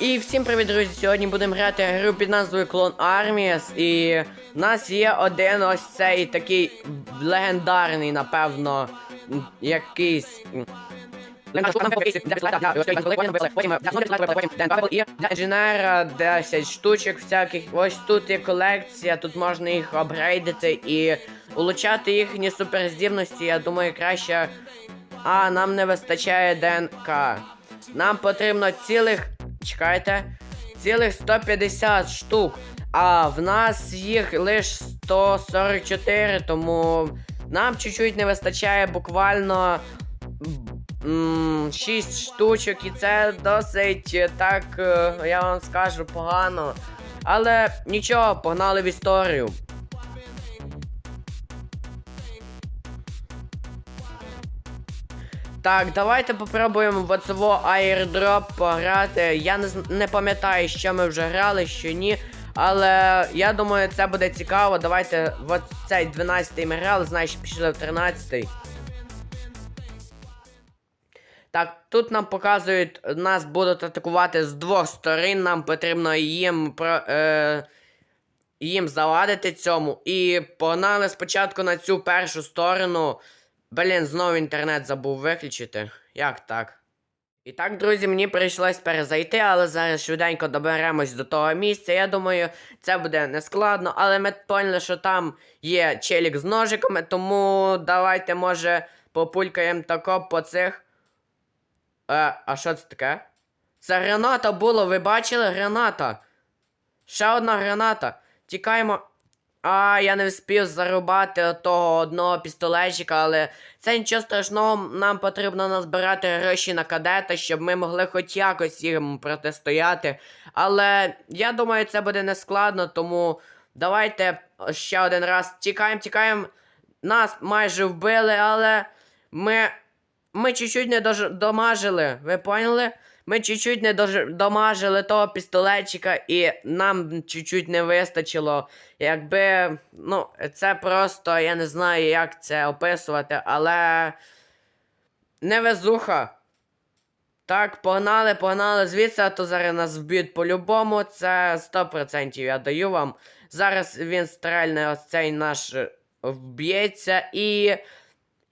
І всім привіт, друзі! Сьогодні будемо грати гру під назвою Clone Armies. І в нас є один ось цей такий легендарний, напевно, якийсь. І для інженера 10 штучок всяких. Ось тут є колекція, тут можна їх апгрейдити і улучшати їхні суперздібності. Я думаю, краще. А, нам не вистачає ДНК. Нам потрібно цілих. Чекайте. Цілих 150 штук. А в нас їх лише 144, тому нам чуть-чуть не вистачає буквально 6 штучок, і це досить е, так, е, я вам скажу, погано. Але нічого, погнали в історію. Так, давайте попробуємо в оцево airdrop пограти. Я не, не пам'ятаю, що ми вже грали, що ні. Але я думаю, це буде цікаво. Давайте в цей 12-й ми грали, значить пішли в 13-й. Так, тут нам показують, нас будуть атакувати з двох сторін. Нам потрібно їм про. Е, їм завадити цьому. І погнали спочатку на цю першу сторону. Блін, знову інтернет забув виключити. Як так? І так, друзі, мені прийшлось перезайти, але зараз швиденько доберемось до того місця. Я думаю, це буде нескладно, але ми поняли, що там є челік з ножиками, тому давайте, може, популькаємо тако по цих. Е, а що це таке? Це граната було, ви бачили граната? Ще одна граната. Тікаємо. А, я не встиг зарубати того одного пістолетчика, але це нічого страшного, нам потрібно назбирати гроші на кадета, щоб ми могли хоч якось їм протистояти. Але я думаю, це буде нескладно, тому давайте ще один раз тікаємо, тікаємо. Нас майже вбили, але ми. Ми чуть-чуть не дож... домажили, ви поняли? Ми чуть-чуть не домажили того пістолетчика, і нам чуть-чуть не вистачило. Якби. Ну, це просто, я не знаю, як це описувати, але. Невезуха. Так, погнали, погнали звідси, а то зараз нас вб'ють по-любому. Це 100% я даю вам. Зараз він стрельне ось цей наш е, вб'ється і.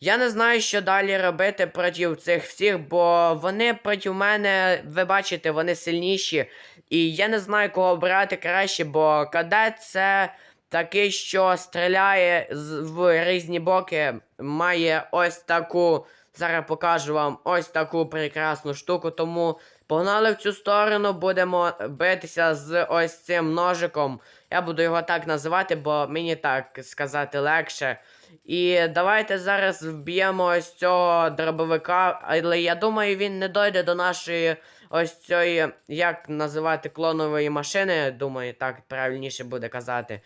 Я не знаю, що далі робити проти цих всіх, бо вони проти мене, ви бачите, вони сильніші. І я не знаю, кого брати краще, бо кадет це такий, що стріляє в різні боки, має ось таку. Зараз покажу вам ось таку прекрасну штуку. Тому погнали в цю сторону, будемо битися з ось цим ножиком. Я буду його так називати, бо мені так сказати легше. І давайте зараз вб'ємо ось цього дробовика, але я думаю, він не дойде до нашої ось цієї, як називати клонової машини. Думаю, так правильніше буде казати.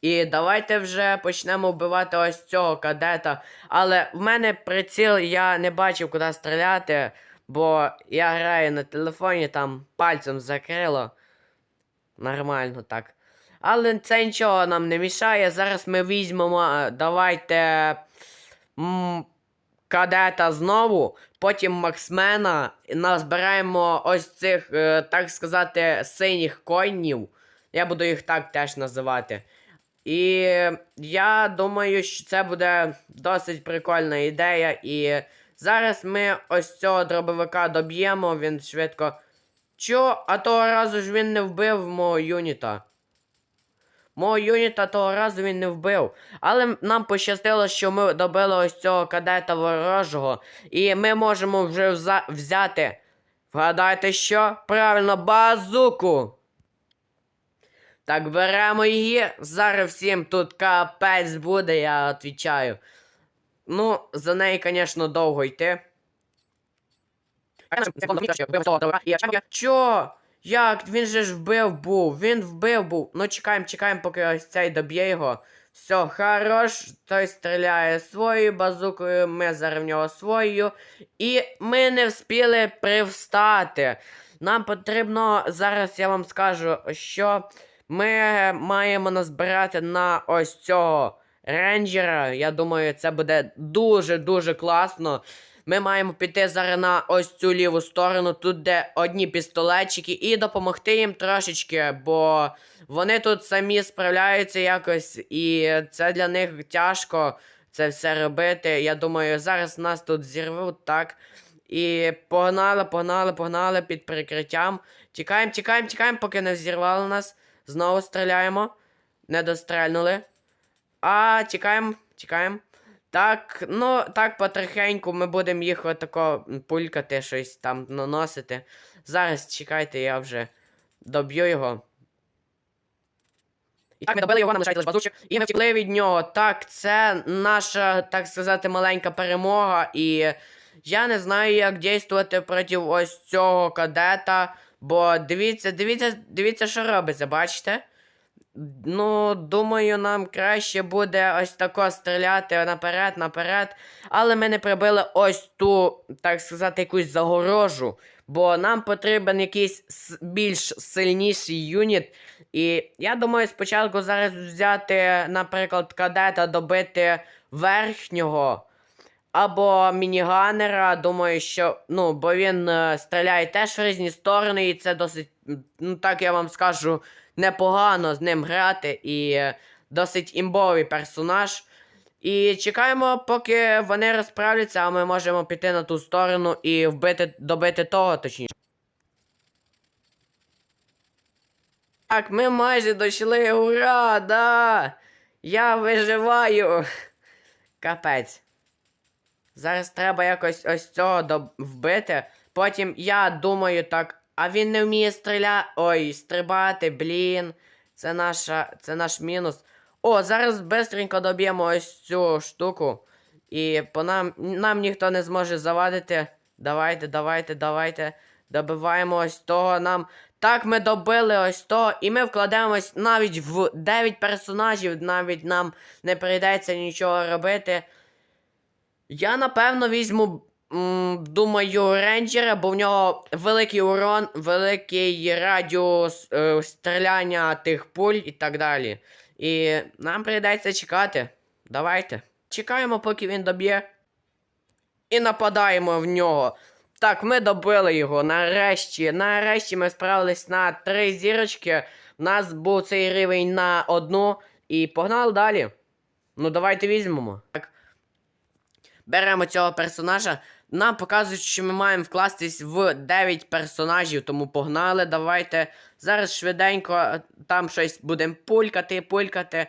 І давайте вже почнемо вбивати ось цього кадета. Але в мене приціл, я не бачив, куди стріляти, бо я граю на телефоні, там пальцем закрило. Нормально так. Але це нічого нам не мішає. Зараз ми візьмемо, е, давайте. Кадета знову, потім Максмена, і назбираємо ось цих, е, так сказати, синіх коїнів. Я буду їх так теж називати. І я думаю, що це буде досить прикольна ідея. І зараз ми ось цього дробовика доб'ємо, він швидко. Чо? А того разу ж він не вбив мого юніта. Мого юніта того разу він не вбив. Але нам пощастило, що ми добили ось цього кадета ворожого. І ми можемо вже вза- взяти. Вгадайте що? Правильно, базуку. Так, беремо її. Зараз всім тут капець буде, я відповідаю. Ну, за неї, звісно, довго йти. Чо? Як? Він же ж вбив був, він вбив був. Ну чекаємо, чекаємо, поки ось цей доб'є його. Все, хорош, той стріляє своєю базукою, ми зараз в нього своєю. І ми не вспіли привстати. Нам потрібно, зараз я вам скажу, що ми маємо назбирати на ось цього рейнджера. Я думаю, це буде дуже-дуже класно. ми маємо піти зараз на ось цю ліву сторону, тут де одні пістолетчики, і допомогти їм трошечки, бо вони тут самі справляються якось, і це для них тяжко це все робити. Я думаю, зараз нас тут зірвуть, так. І погнали, погнали, погнали під прикриттям. Тікаємо, тікаємо, тікаємо, поки не взірвали нас. Знову стріляємо. Не дострельнули. А, тікаємо, тікаємо. Так, ну, так потрохеньку ми будемо їх отако пулькати, щось там наносити. Зараз чекайте, я вже доб'ю його. І так, ми добили його, нам лишається лише базучик, і ми втекли від нього. Так, це наша, так сказати, маленька перемога. І я не знаю, як дійствувати проти ось цього кадета. Бо дивіться, дивіться, дивіться, що робиться, бачите? Ну, думаю, нам краще буде ось тако стріляти наперед, наперед. Але ми не прибили ось ту, так сказати, якусь загорожу. Бо нам потрібен якийсь більш сильніший юніт. І я думаю, спочатку зараз взяти, наприклад, кадета, добити верхнього. Або мініганера, думаю, що. Ну, бо він е, стріляє теж в різні сторони, і це досить, ну так я вам скажу, непогано з ним грати. І е, досить імбовий персонаж. І чекаємо, поки вони розправляться, а ми можемо піти на ту сторону і вбити, добити того, точніше. Так, ми майже дійшли, ура! Да! Я виживаю! Капець. Зараз треба якось ось цього вбити. Потім я думаю так, а він не вміє стріляти. Ой, стрибати, блін. Це наша. Це наш мінус. О, зараз бистренько доб'ємо ось цю штуку. І по нам. Нам ніхто не зможе завадити. Давайте, давайте, давайте. Добиваємо ось того нам. Так, ми добили ось того, і ми вкладемось навіть в 9 персонажів, навіть нам не прийдеться нічого робити. Я напевно візьму, думаю, рейнджера, бо в нього великий урон, великий радіус е, стріляння тих пуль і так далі. І нам прийдеться чекати. Давайте. Чекаємо, поки він доб'є. І нападаємо в нього. Так, ми добили його. Нарешті. Нарешті ми справились на три зірочки. У нас був цей рівень на одну. І погнали далі. Ну, давайте візьмемо. Так. Беремо цього персонажа. Нам показують, що ми маємо вкластись в 9 персонажів, тому погнали, давайте. Зараз швиденько е, там щось будемо пулькати, пулькати,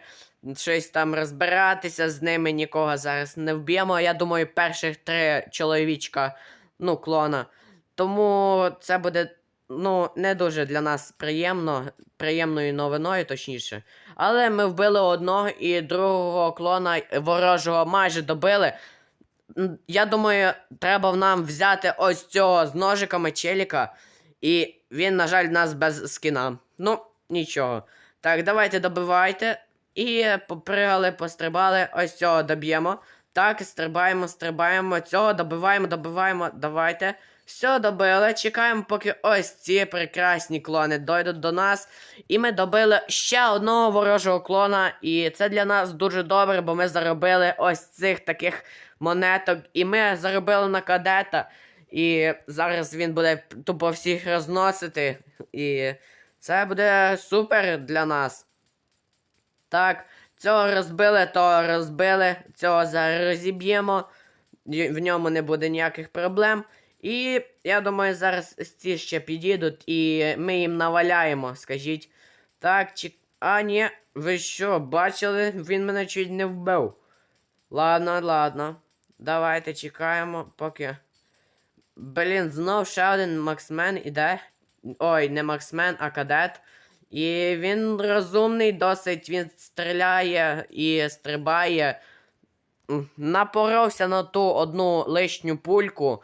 щось там розбиратися з ними, нікого зараз не вб'ємо. Я думаю, перших три чоловічка, ну, клона. Тому це буде, ну, не дуже для нас приємно, приємною новиною, точніше. Але ми вбили одного і другого клона ворожого майже добили. Я думаю, треба нам взяти ось цього з ножиками челіка. І він, на жаль, нас без скіна. Ну, нічого. Так, давайте добивайте. І попригали, пострибали. Ось цього доб'ємо. Так, стрибаємо, стрибаємо. Цього добиваємо, добиваємо. Давайте. Все, добили. Чекаємо, поки ось ці прекрасні клони дойдуть до нас. І ми добили ще одного ворожого клона. І це для нас дуже добре, бо ми заробили ось цих таких монеток. І ми заробили на кадета. І зараз він буде тупо всіх розносити. І це буде супер для нас. Так, цього розбили, того розбили, цього зараз розіб'ємо. В ньому не буде ніяких проблем. І я думаю, зараз ці ще підійдуть і ми їм наваляємо, скажіть. Так, чи. А, ні, ви що, бачили? Він мене чуть не вбив. Ладно, ладно. Давайте чекаємо, поки. Блін, знов ще один Максмен іде. Ой, не Максмен, а кадет. І він розумний досить, він стріляє і стрибає. Напоровся на ту одну лишню пульку.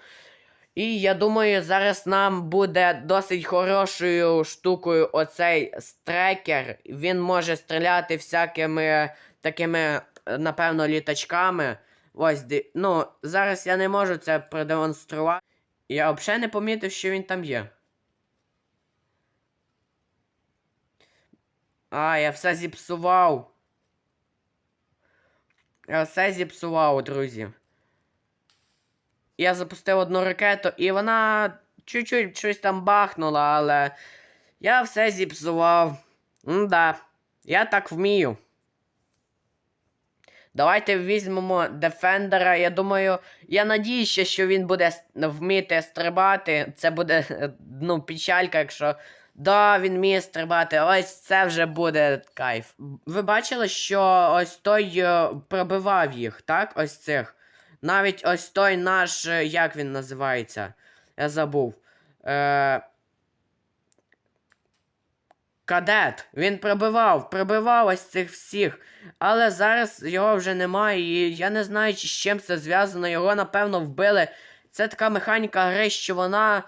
І я думаю, зараз нам буде досить хорошою штукою оцей стрекер. Він може стріляти всякими такими, е, напевно, літачками. Ось, ну, зараз я не можу це продемонструвати. Я взагалі не помітив, що він там є. А, я все зіпсував. Я все зіпсував, друзі. Я запустив одну ракету, і вона чуть-чуть щось там бахнула, але я все зіпсував. М-да, я так вмію. Давайте візьмемо Дефендера. Я думаю, я надіюся, що він буде вміти стрибати. Це буде ну, печалька, якщо. Да, він вміє стрибати. Ось це вже буде кайф. Ви бачили, що ось той е, пробивав їх, так? Ось цих. Навіть ось той наш. е, Як він називається? Я забув. Е... Кадет. Він пробивав, пробивав ось цих всіх. Але зараз його вже немає, і я не знаю, з чим це зв'язано. Його, напевно, вбили. Це така механіка гри, що вона.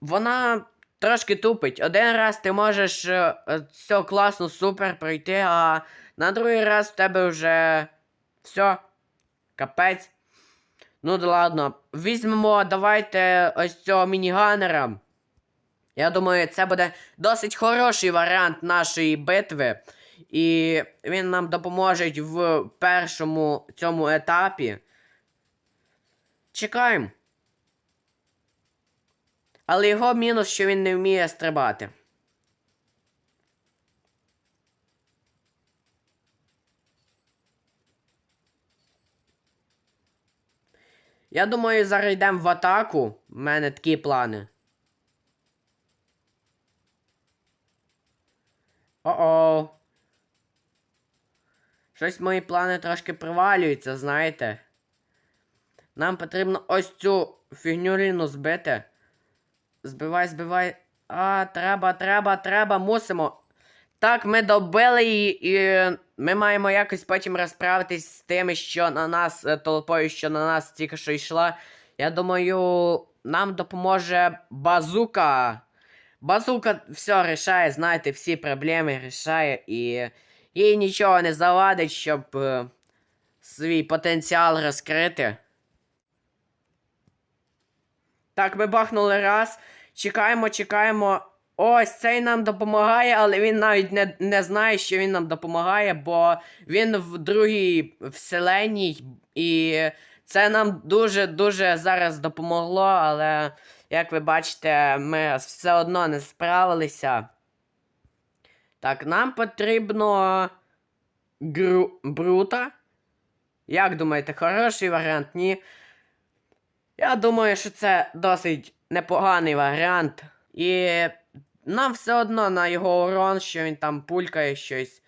Вона трошки тупить. Один раз ти можеш е, е, все класно, супер пройти, а на другий раз в тебе вже все. Капець. Ну да ладно. Візьмемо, давайте ось цього мініганера. Я думаю, це буде досить хороший варіант нашої битви. І він нам допоможе в першому цьому етапі. Чекаємо. Але його мінус, що він не вміє стрибати. Я думаю, зараз йдемо в атаку. У мене такі плани. О-о. Щось мої плани трошки провалюються, знаєте. Нам потрібно ось цю фігнюріну збити. Збивай, збивай. А, треба, треба, треба, мусимо. Так, ми добили її, і ми маємо якось потім розправитись з тими, що на нас, е, толпою, що на нас тільки що йшла. Я думаю, нам допоможе базука. Базука все рішає, знаєте, всі проблеми рішає, і їй нічого не завадить, щоб е, свій потенціал розкрити. Так, ми бахнули раз. Чекаємо, чекаємо. Ось цей нам допомагає, але він навіть не, не знає, що він нам допомагає, бо він в другій вселенній, і це нам дуже-дуже зараз допомогло, але, як ви бачите, ми все одно не справилися. Так, нам потрібно Гру... Брута. Як думаєте, хороший варіант? Ні. Я думаю, що це досить непоганий варіант. І нам все одно на його урон, що він там пулькає щось.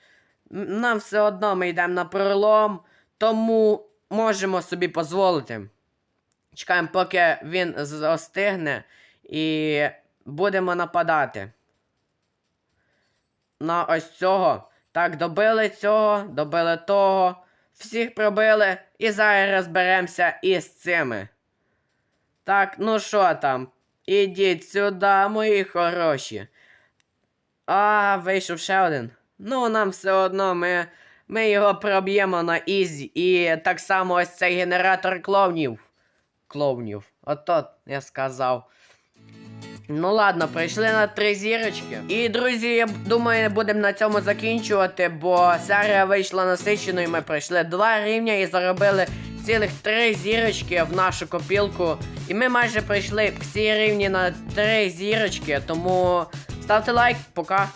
Нам все одно ми йдемо на пролом, тому можемо собі дозволити. Чекаємо, поки він остигне, і будемо нападати. На ось цього. Так, добили цього, добили того. Всіх пробили, і зараз розберемося із цими. Так, ну що там? Ідіть сюди, мої хороші. А, вийшов ще один. Ну, нам все одно, ми, ми його проб'ємо на ізі. І так само ось цей генератор клоунів. Клоунів. Ото я сказав. Ну ладно, прийшли на три зірочки. І, друзі, я думаю, будемо на цьому закінчувати, бо серія вийшла насиченою. Ми пройшли два рівня і заробили цілих три зірочки в нашу копілку. І ми майже прийшли всі рівні на три зірочки. Тому ставте лайк, пока.